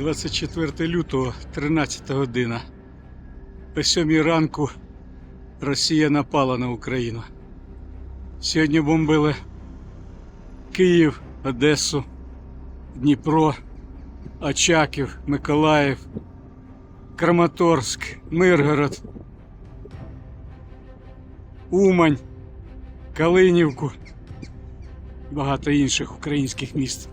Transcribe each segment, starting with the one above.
24 лютого, 13 година. О 7 ранку Росія напала на Україну. Сьогодні бомбили Київ, Одесу, Дніпро, Очаків, Миколаїв, Краматорськ, Миргород, Умань, Калинівку, багато інших українських міст.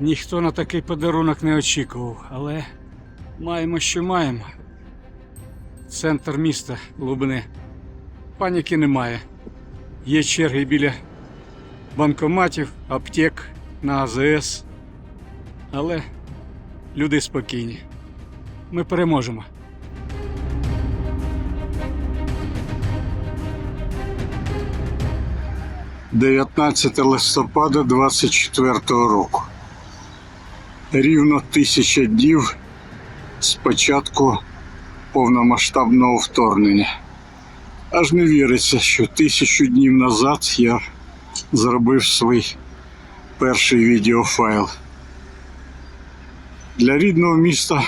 Ніхто на такий подарунок не очікував, але маємо, що маємо. Центр міста Лубни. Паніки немає. Є черги біля банкоматів, аптек на АЗС. Але люди спокійні. Ми переможемо. – 19 листопада 24 року. Рівно тисяча днів з початку повномасштабного вторгнення. Аж не віриться, що тисячу днів назад я зробив свій перший відеофайл. Для рідного міста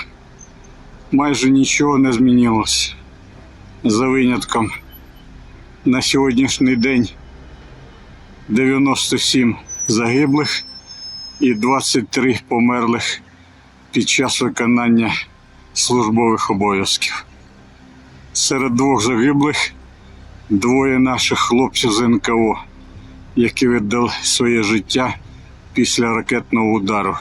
майже нічого не змінилося. За винятком на сьогоднішній день 97 загиблих і 23 померлих під час виконання службових обов'язків. Серед двох загиблих двоє наших хлопців з НКО, які віддали своє життя після ракетного удару